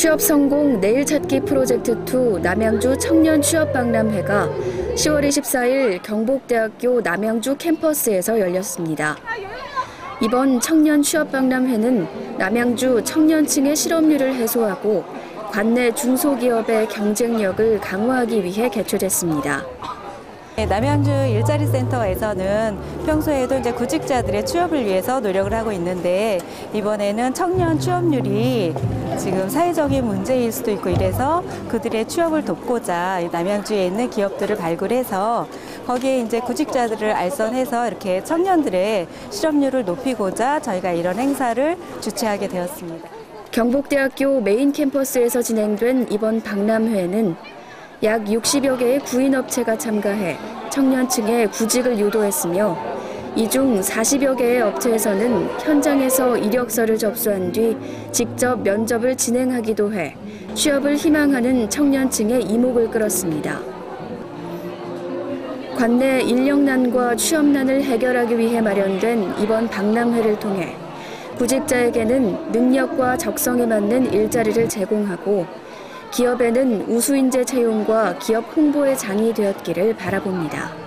취업 성공 내일 찾기 프로젝트 2 남양주 청년 취업 박람회가 10월 24일 경북대학교 남양주 캠퍼스에서 열렸습니다. 이번 청년 취업 박람회는 남양주 청년층의 실업률을 해소하고 관내 중소기업의 경쟁력을 강화하기 위해 개최됐습니다. 네, 남양주 일자리 센터에서는 평소에도 이제 구직자들의 취업을 위해서 노력을 하고 있는데 이번에는 청년 취업률이 지금 사회적인 문제일 수도 있고 이래서 그들의 취업을 돕고자 남양주에 있는 기업들을 발굴해서 거기에 이제 구직자들을 알선해서 이렇게 청년들의 실업률을 높이고자 저희가 이런 행사를 주최하게 되었습니다. 경북대학교 메인 캠퍼스에서 진행된 이번 박람회는 약 60여 개의 구인업체가 참가해 청년층의 구직을 유도했으며 이 중 40여 개의 업체에서는 현장에서 이력서를 접수한 뒤 직접 면접을 진행하기도 해 취업을 희망하는 청년층의 이목을 끌었습니다. 관내 인력난과 취업난을 해결하기 위해 마련된 이번 박람회를 통해 구직자에게는 능력과 적성에 맞는 일자리를 제공하고 기업에는 우수인재 채용과 기업 홍보의 장이 되었기를 바라봅니다.